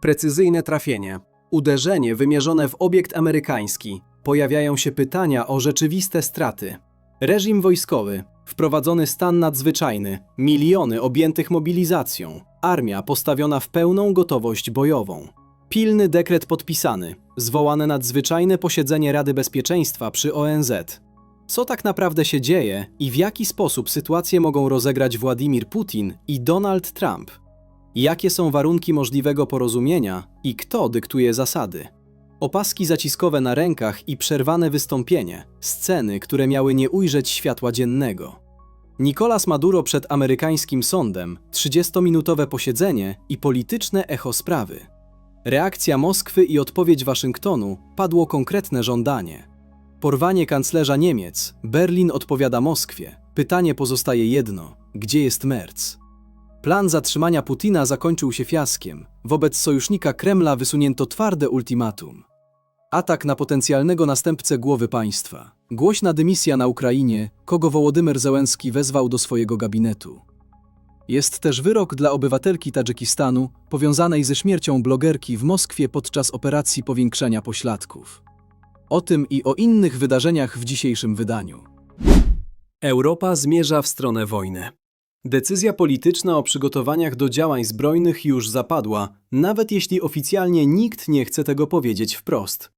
Precyzyjne trafienie. Uderzenie wymierzone w obiekt amerykański. Pojawiają się pytania o rzeczywiste straty. Reżim wojskowy. Wprowadzony stan nadzwyczajny. Miliony objętych mobilizacją. Armia postawiona w pełną gotowość bojową. Pilny dekret podpisany. Zwołane nadzwyczajne posiedzenie Rady Bezpieczeństwa przy ONZ. Co tak naprawdę się dzieje i w jaki sposób sytuację mogą rozegrać Władimir Putin i Donald Trump? Jakie są warunki możliwego porozumienia i kto dyktuje zasady? Opaski zaciskowe na rękach i przerwane wystąpienie, sceny, które miały nie ujrzeć światła dziennego. Nicolas Maduro przed amerykańskim sądem, 30-minutowe posiedzenie i polityczne echo sprawy. Reakcja Moskwy i odpowiedź Waszyngtonu padło konkretne żądanie. Porwanie kanclerza Niemiec, Berlin odpowiada Moskwie. Pytanie pozostaje jedno: gdzie jest Merz? Plan zatrzymania Putina zakończył się fiaskiem. Wobec sojusznika Kremla wysunięto twarde ultimatum. Atak na potencjalnego następcę głowy państwa. Głośna dymisja na Ukrainie, kogo Wołodymyr Zełenski wezwał do swojego gabinetu. Jest też wyrok dla obywatelki Tadżykistanu powiązanej ze śmiercią blogerki w Moskwie podczas operacji powiększenia pośladków. O tym i o innych wydarzeniach w dzisiejszym wydaniu. Europa zmierza w stronę wojny. Decyzja polityczna o przygotowaniach do działań zbrojnych już zapadła, nawet jeśli oficjalnie nikt nie chce tego powiedzieć wprost.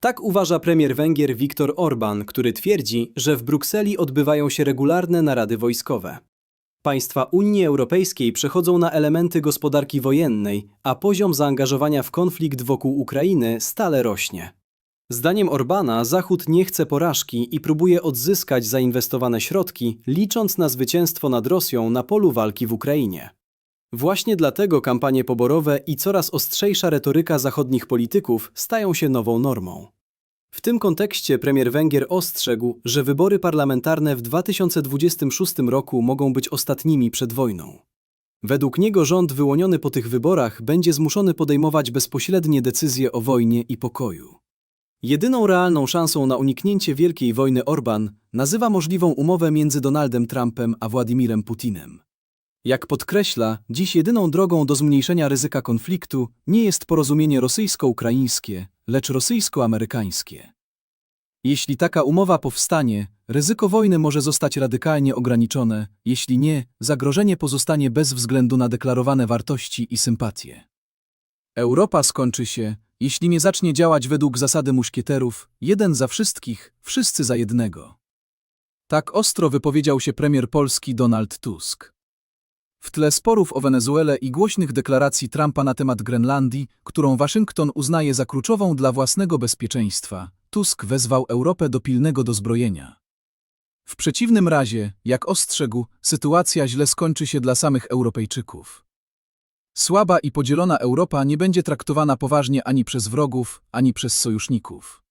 Tak uważa premier Węgier Viktor Orban, który twierdzi, że w Brukseli odbywają się regularne narady wojskowe. Państwa Unii Europejskiej przechodzą na elementy gospodarki wojennej, a poziom zaangażowania w konflikt wokół Ukrainy stale rośnie. Zdaniem Orbana Zachód nie chce porażki i próbuje odzyskać zainwestowane środki, licząc na zwycięstwo nad Rosją na polu walki w Ukrainie. Właśnie dlatego kampanie poborowe i coraz ostrzejsza retoryka zachodnich polityków stają się nową normą. W tym kontekście premier Węgier ostrzegł, że wybory parlamentarne w 2026 roku mogą być ostatnimi przed wojną. Według niego rząd wyłoniony po tych wyborach będzie zmuszony podejmować bezpośrednie decyzje o wojnie i pokoju. Jedyną realną szansą na uniknięcie wielkiej wojny Orban nazywa możliwą umowę między Donaldem Trumpem a Władimirem Putinem. Jak podkreśla, dziś jedyną drogą do zmniejszenia ryzyka konfliktu nie jest porozumienie rosyjsko-ukraińskie, lecz rosyjsko-amerykańskie. Jeśli taka umowa powstanie, ryzyko wojny może zostać radykalnie ograniczone, jeśli nie, zagrożenie pozostanie bez względu na deklarowane wartości i sympatie. Europa skończy się, jeśli nie zacznie działać według zasady muszkieterów, jeden za wszystkich, wszyscy za jednego. Tak ostro wypowiedział się premier Polski Donald Tusk. W tle sporów o Wenezuelę i głośnych deklaracji Trumpa na temat Grenlandii, którą Waszyngton uznaje za kluczową dla własnego bezpieczeństwa, Tusk wezwał Europę do pilnego dozbrojenia. W przeciwnym razie, jak ostrzegł, sytuacja źle skończy się dla samych Europejczyków. Słaba i podzielona Europa nie będzie traktowana poważnie ani przez wrogów, ani przez sojuszników.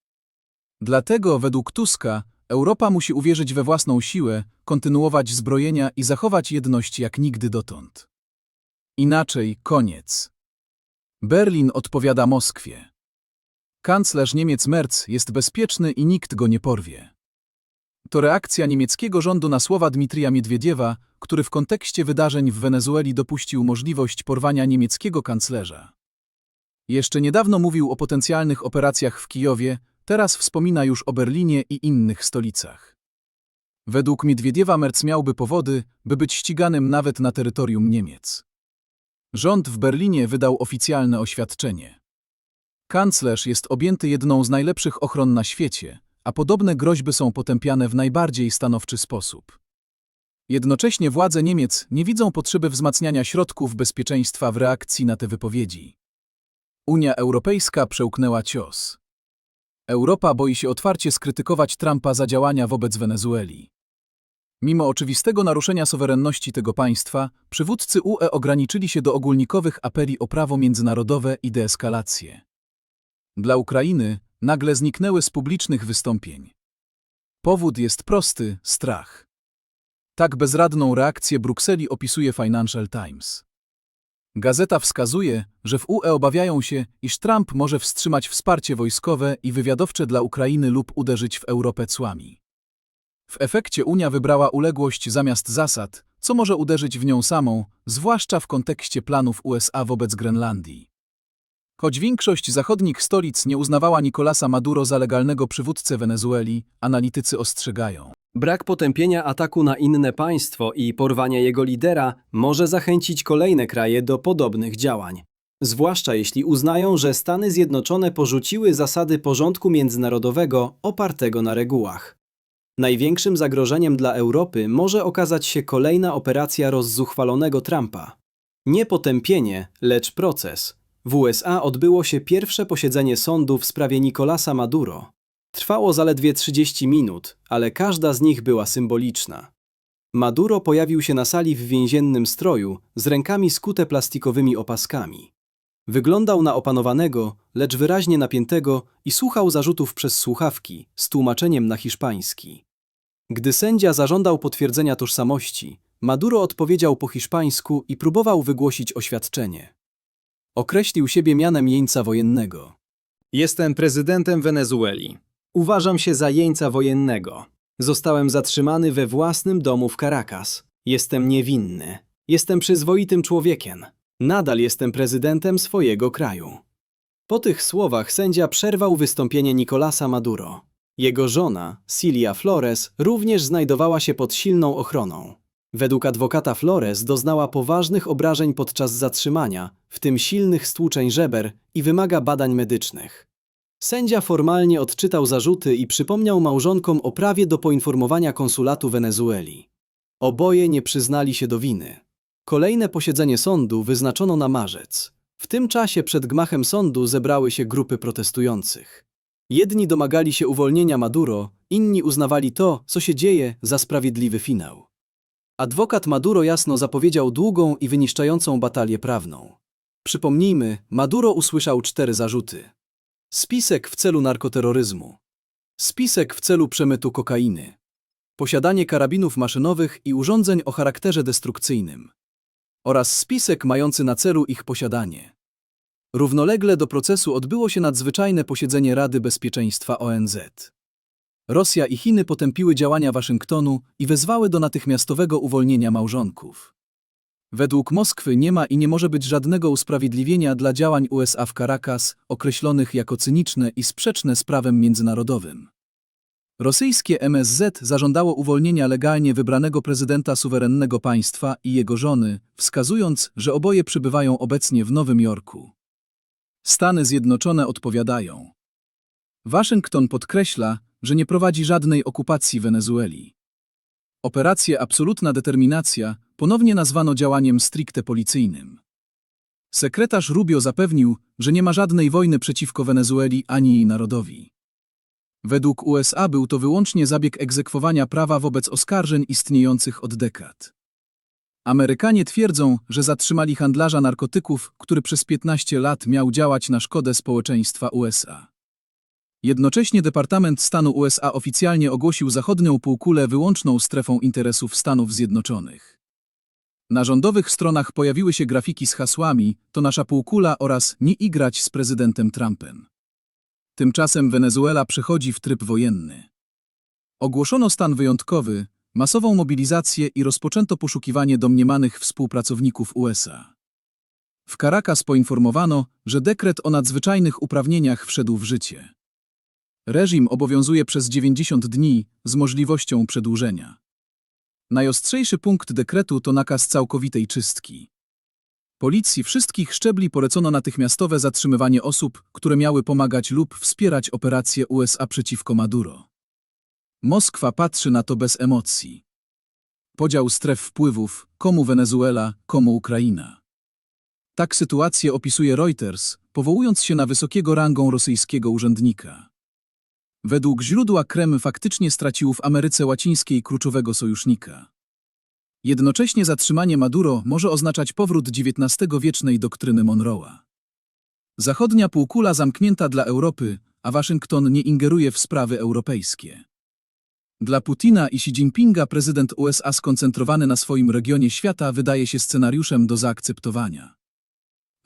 Dlatego, według Tuska, Europa musi uwierzyć we własną siłę, kontynuować zbrojenia i zachować jedność jak nigdy dotąd. Inaczej koniec. Berlin odpowiada Moskwie. Kanclerz Niemiec Merz jest bezpieczny i nikt go nie porwie. To reakcja niemieckiego rządu na słowa Dmitrija Miedwiediewa, który w kontekście wydarzeń w Wenezueli dopuścił możliwość porwania niemieckiego kanclerza. Jeszcze niedawno mówił o potencjalnych operacjach w Kijowie, teraz wspomina już o Berlinie i innych stolicach. Według Miedwiediewa Merz miałby powody, by być ściganym nawet na terytorium Niemiec. Rząd w Berlinie wydał oficjalne oświadczenie. Kanclerz jest objęty jedną z najlepszych ochron na świecie, a podobne groźby są potępiane w najbardziej stanowczy sposób. Jednocześnie władze Niemiec nie widzą potrzeby wzmacniania środków bezpieczeństwa w reakcji na te wypowiedzi. Unia Europejska przełknęła cios. Europa boi się otwarcie skrytykować Trumpa za działania wobec Wenezueli. Mimo oczywistego naruszenia suwerenności tego państwa, przywódcy UE ograniczyli się do ogólnikowych apeli o prawo międzynarodowe i deeskalację. Dla Ukrainy nagle zniknęły z publicznych wystąpień. Powód jest prosty strach. Tak bezradną reakcję Brukseli opisuje Financial Times. Gazeta wskazuje, że w UE obawiają się, iż Trump może wstrzymać wsparcie wojskowe i wywiadowcze dla Ukrainy lub uderzyć w Europę cłami. W efekcie Unia wybrała uległość zamiast zasad, co może uderzyć w nią samą, zwłaszcza w kontekście planów USA wobec Grenlandii. Choć większość zachodnich stolic nie uznawała Nicolasa Maduro za legalnego przywódcę Wenezueli, analitycy ostrzegają. Brak potępienia ataku na inne państwo i porwania jego lidera może zachęcić kolejne kraje do podobnych działań. Zwłaszcza jeśli uznają, że Stany Zjednoczone porzuciły zasady porządku międzynarodowego opartego na regułach. Największym zagrożeniem dla Europy może okazać się kolejna operacja rozzuchwalonego Trumpa. Nie potępienie, lecz proces. W USA odbyło się pierwsze posiedzenie sądu w sprawie Nicolasa Maduro. Trwało zaledwie 30 minut, ale każda z nich była symboliczna. Maduro pojawił się na sali w więziennym stroju, z rękami skute plastikowymi opaskami. Wyglądał na opanowanego, lecz wyraźnie napiętego i słuchał zarzutów przez słuchawki z tłumaczeniem na hiszpański. Gdy sędzia zażądał potwierdzenia tożsamości, Maduro odpowiedział po hiszpańsku i próbował wygłosić oświadczenie. Określił siebie mianem jeńca wojennego. Jestem prezydentem Wenezueli. Uważam się za jeńca wojennego. Zostałem zatrzymany we własnym domu w Caracas. Jestem niewinny. Jestem przyzwoitym człowiekiem. Nadal jestem prezydentem swojego kraju. Po tych słowach sędzia przerwał wystąpienie Nicolasa Maduro. Jego żona, Cilia Flores, również znajdowała się pod silną ochroną. Według adwokata Flores doznała poważnych obrażeń podczas zatrzymania, w tym silnych stłuczeń żeber i wymaga badań medycznych. Sędzia formalnie odczytał zarzuty i przypomniał małżonkom o prawie do poinformowania konsulatu Wenezueli. Oboje nie przyznali się do winy. Kolejne posiedzenie sądu wyznaczono na marzec. W tym czasie przed gmachem sądu zebrały się grupy protestujących. Jedni domagali się uwolnienia Maduro, inni uznawali to, co się dzieje, za sprawiedliwy finał. Adwokat Maduro jasno zapowiedział długą i wyniszczającą batalię prawną. Przypomnijmy, Maduro usłyszał cztery zarzuty. Spisek w celu narkoterroryzmu. Spisek w celu przemytu kokainy. Posiadanie karabinów maszynowych i urządzeń o charakterze destrukcyjnym. Oraz spisek mający na celu ich posiadanie. Równolegle do procesu odbyło się nadzwyczajne posiedzenie Rady Bezpieczeństwa ONZ. Rosja i Chiny potępiły działania Waszyngtonu i wezwały do natychmiastowego uwolnienia małżonków. Według Moskwy nie ma i nie może być żadnego usprawiedliwienia dla działań USA w Caracas, określonych jako cyniczne i sprzeczne z prawem międzynarodowym. Rosyjskie MSZ zażądało uwolnienia legalnie wybranego prezydenta suwerennego państwa i jego żony, wskazując, że oboje przybywają obecnie w Nowym Jorku. Stany Zjednoczone odpowiadają. Waszyngton podkreśla, że nie prowadzi żadnej okupacji Wenezueli. Operację Absolutna Determinacja ponownie nazwano działaniem stricte policyjnym. Sekretarz Rubio zapewnił, że nie ma żadnej wojny przeciwko Wenezueli ani jej narodowi. Według USA był to wyłącznie zabieg egzekwowania prawa wobec oskarżeń istniejących od dekad. Amerykanie twierdzą, że zatrzymali handlarza narkotyków, który przez 15 lat miał działać na szkodę społeczeństwa USA. Jednocześnie Departament Stanu USA oficjalnie ogłosił zachodnią półkulę wyłączną strefą interesów Stanów Zjednoczonych. Na rządowych stronach pojawiły się grafiki z hasłami To nasza półkula oraz Nie igrać z prezydentem Trumpem. Tymczasem Wenezuela przechodzi w tryb wojenny. Ogłoszono stan wyjątkowy, masową mobilizację i rozpoczęto poszukiwanie domniemanych współpracowników USA. W Caracas poinformowano, że dekret o nadzwyczajnych uprawnieniach wszedł w życie. Reżim obowiązuje przez 90 dni z możliwością przedłużenia. Najostrzejszy punkt dekretu to nakaz całkowitej czystki. Policji wszystkich szczebli polecono natychmiastowe zatrzymywanie osób, które miały pomagać lub wspierać operację USA przeciwko Maduro. Moskwa patrzy na to bez emocji. Podział stref wpływów, komu Wenezuela, komu Ukraina. Tak sytuację opisuje Reuters, powołując się na wysokiego rangą rosyjskiego urzędnika. Według źródła Kreml faktycznie stracił w Ameryce Łacińskiej kluczowego sojusznika. Jednocześnie zatrzymanie Maduro może oznaczać powrót XIX-wiecznej doktryny Monroe'a. Zachodnia półkula zamknięta dla Europy, a Waszyngton nie ingeruje w sprawy europejskie. Dla Putina i Xi Jinpinga prezydent USA skoncentrowany na swoim regionie świata wydaje się scenariuszem do zaakceptowania.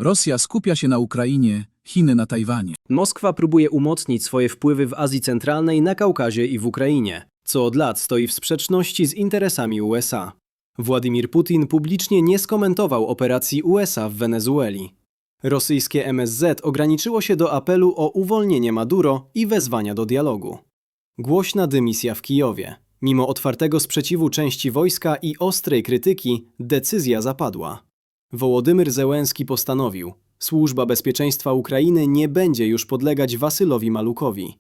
Rosja skupia się na Ukrainie, Chiny na Tajwanie. Moskwa próbuje umocnić swoje wpływy w Azji Centralnej, na Kaukazie i w Ukrainie, co od lat stoi w sprzeczności z interesami USA. Władimir Putin publicznie nie skomentował operacji USA w Wenezueli. Rosyjskie MSZ ograniczyło się do apelu o uwolnienie Maduro i wezwania do dialogu. Głośna dymisja w Kijowie. Mimo otwartego sprzeciwu części wojska i ostrej krytyki, decyzja zapadła. Wołodymyr Zełenski postanowił: Służba Bezpieczeństwa Ukrainy nie będzie już podlegać Wasylowi Malukowi.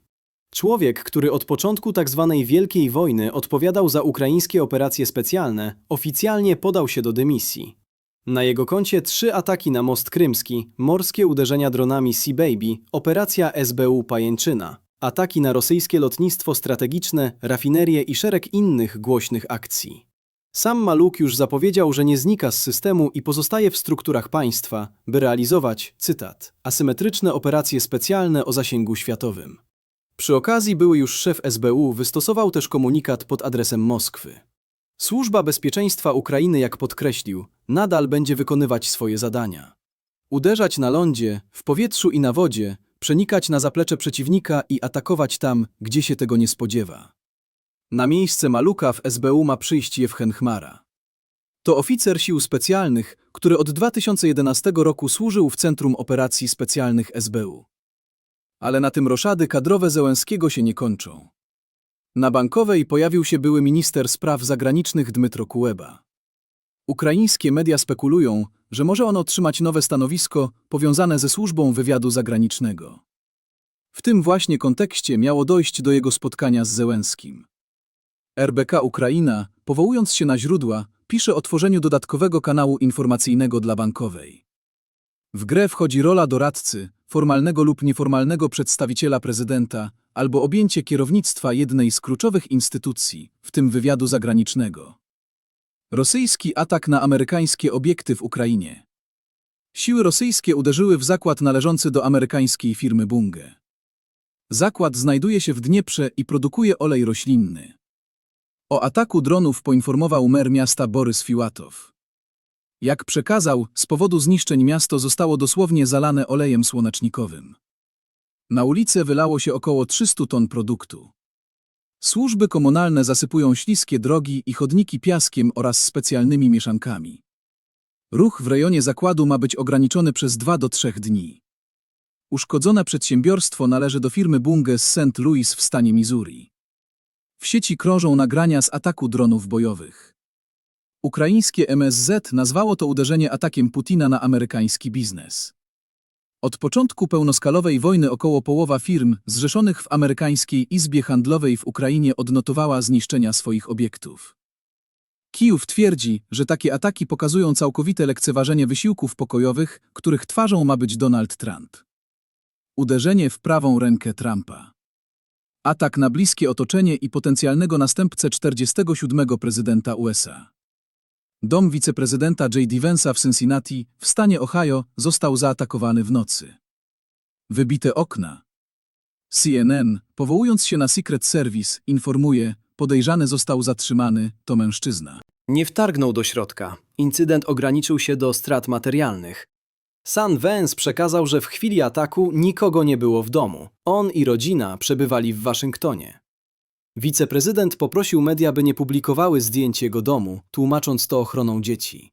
Człowiek, który od początku tzw. Wielkiej Wojny odpowiadał za ukraińskie operacje specjalne, oficjalnie podał się do dymisji. Na jego koncie trzy ataki na most krymski, morskie uderzenia dronami Sea Baby, operacja SBU Pajęczyna, ataki na rosyjskie lotnictwo strategiczne, rafinerie i szereg innych głośnych akcji. Sam Maluk już zapowiedział, że nie znika z systemu i pozostaje w strukturach państwa, by realizować, cytat, asymetryczne operacje specjalne o zasięgu światowym. Przy okazji były już szef SBU wystosował też komunikat pod adresem Moskwy. Służba Bezpieczeństwa Ukrainy, jak podkreślił, nadal będzie wykonywać swoje zadania. Uderzać na lądzie, w powietrzu i na wodzie, przenikać na zaplecze przeciwnika i atakować tam, gdzie się tego nie spodziewa. Na miejsce Maluka w SBU ma przyjść Jewchen Chmara. To oficer sił specjalnych, który od 2011 roku służył w Centrum Operacji Specjalnych SBU. Ale na tym roszady kadrowe Zełenskiego się nie kończą. Na Bankowej pojawił się były minister spraw zagranicznych Dmytro Kuleba. Ukraińskie media spekulują, że może on otrzymać nowe stanowisko powiązane ze służbą wywiadu zagranicznego. W tym właśnie kontekście miało dojść do jego spotkania z Zełenskim. RBK Ukraina, powołując się na źródła, pisze o tworzeniu dodatkowego kanału informacyjnego dla bankowej. W grę wchodzi rola doradcy, formalnego lub nieformalnego przedstawiciela prezydenta, albo objęcie kierownictwa jednej z kluczowych instytucji, w tym wywiadu zagranicznego. Rosyjski atak na amerykańskie obiekty w Ukrainie. Siły rosyjskie uderzyły w zakład należący do amerykańskiej firmy Bunge. Zakład znajduje się w Dnieprze i produkuje olej roślinny. O ataku dronów poinformował mer miasta Borys Fiłatow. Jak przekazał, z powodu zniszczeń miasto zostało dosłownie zalane olejem słonecznikowym. Na ulicę wylało się około 300 ton produktu. Służby komunalne zasypują śliskie drogi i chodniki piaskiem oraz specjalnymi mieszankami. Ruch w rejonie zakładu ma być ograniczony przez 2 do 3 dni. Uszkodzone przedsiębiorstwo należy do firmy Bunge z St. Louis w stanie Missouri. W sieci krążą nagrania z ataku dronów bojowych. Ukraińskie MSZ nazwało to uderzenie atakiem Putina na amerykański biznes. Od początku pełnoskalowej wojny około połowa firm zrzeszonych w amerykańskiej Izbie Handlowej w Ukrainie odnotowała zniszczenia swoich obiektów. Kijów twierdzi, że takie ataki pokazują całkowite lekceważenie wysiłków pokojowych, których twarzą ma być Donald Trump. Uderzenie w prawą rękę Trumpa. Atak na bliskie otoczenie i potencjalnego następcę 47. prezydenta USA. Dom wiceprezydenta J.D. Vance'a w Cincinnati, w stanie Ohio, został zaatakowany w nocy. Wybite okna. CNN, powołując się na Secret Service, informuje, podejrzany został zatrzymany, to mężczyzna. Nie wtargnął do środka. Incydent ograniczył się do strat materialnych. San Vance przekazał, że w chwili ataku nikogo nie było w domu. On i rodzina przebywali w Waszyngtonie. Wiceprezydent poprosił media, by nie publikowały zdjęć jego domu, tłumacząc to ochroną dzieci.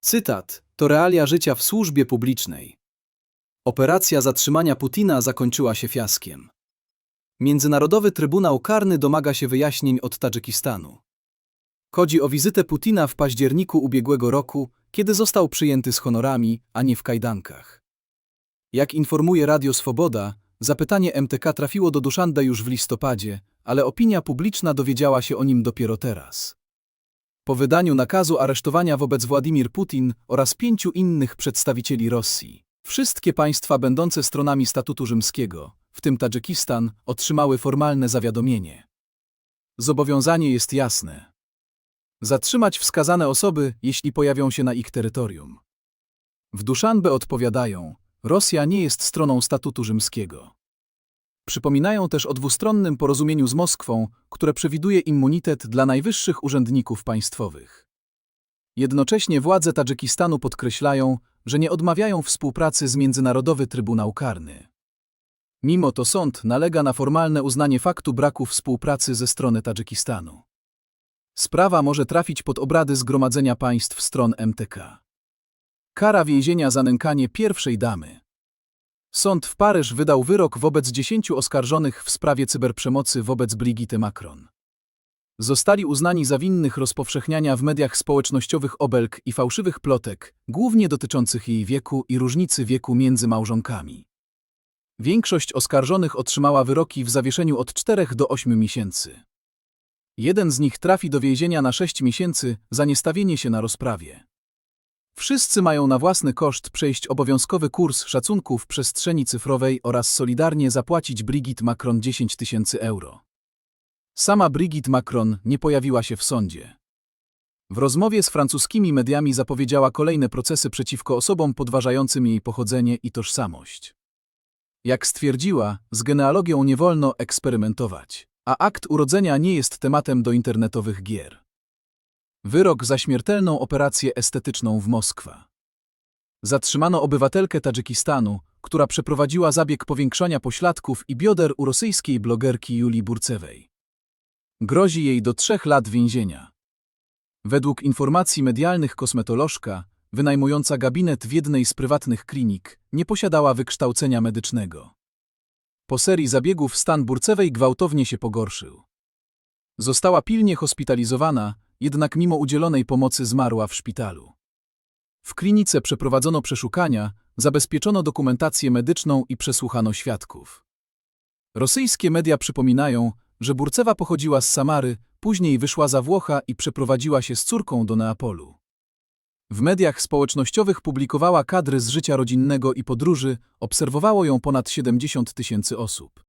Cytat: To realia życia w służbie publicznej. Operacja zatrzymania Putina zakończyła się fiaskiem. Międzynarodowy Trybunał Karny domaga się wyjaśnień od Tadżykistanu. Chodzi o wizytę Putina w październiku ubiegłego roku, kiedy został przyjęty z honorami, a nie w kajdankach. Jak informuje Radio Swoboda, zapytanie MTK trafiło do Duszanda już w listopadzie, ale opinia publiczna dowiedziała się o nim dopiero teraz. Po wydaniu nakazu aresztowania wobec Władimir Putin oraz pięciu innych przedstawicieli Rosji, wszystkie państwa będące stronami statutu rzymskiego, w tym Tadżykistan, otrzymały formalne zawiadomienie. Zobowiązanie jest jasne. Zatrzymać wskazane osoby, jeśli pojawią się na ich terytorium. W Duszanbe odpowiadają, Rosja nie jest stroną statutu rzymskiego. Przypominają też o dwustronnym porozumieniu z Moskwą, które przewiduje immunitet dla najwyższych urzędników państwowych. Jednocześnie władze Tadżykistanu podkreślają, że nie odmawiają współpracy z Międzynarodowy Trybunał Karny. Mimo to sąd nalega na formalne uznanie faktu braku współpracy ze strony Tadżykistanu. Sprawa może trafić pod obrady Zgromadzenia Państw Stron MTK. Kara więzienia za nękanie pierwszej damy. Sąd w Paryż wydał wyrok wobec dziesięciu oskarżonych w sprawie cyberprzemocy wobec Brigitte Macron. Zostali uznani za winnych rozpowszechniania w mediach społecznościowych obelg i fałszywych plotek, głównie dotyczących jej wieku i różnicy wieku między małżonkami. Większość oskarżonych otrzymała wyroki w zawieszeniu od 4 do 8 miesięcy. Jeden z nich trafi do więzienia na 6 miesięcy za niestawienie się na rozprawie. Wszyscy mają na własny koszt przejść obowiązkowy kurs szacunku w przestrzeni cyfrowej oraz solidarnie zapłacić Brigitte Macron 10 tysięcy euro. Sama Brigitte Macron nie pojawiła się w sądzie. W rozmowie z francuskimi mediami zapowiedziała kolejne procesy przeciwko osobom podważającym jej pochodzenie i tożsamość. Jak stwierdziła, z genealogią nie wolno eksperymentować, a akt urodzenia nie jest tematem do internetowych gier. Wyrok za śmiertelną operację estetyczną w Moskwa. Zatrzymano obywatelkę Tadżykistanu, która przeprowadziła zabieg powiększania pośladków i bioder u rosyjskiej blogerki Julii Burcewej. Grozi jej do trzech lat więzienia. Według informacji medialnych kosmetolożka, wynajmująca gabinet w jednej z prywatnych klinik, nie posiadała wykształcenia medycznego. Po serii zabiegów stan Burcewej gwałtownie się pogorszył. Została pilnie hospitalizowana, jednak mimo udzielonej pomocy zmarła w szpitalu. W klinice przeprowadzono przeszukania, zabezpieczono dokumentację medyczną i przesłuchano świadków. Rosyjskie media przypominają, że Burcewa pochodziła z Samary, później wyszła za Włocha i przeprowadziła się z córką do Neapolu. W mediach społecznościowych publikowała kadry z życia rodzinnego i podróży, obserwowało ją ponad 70 tysięcy osób.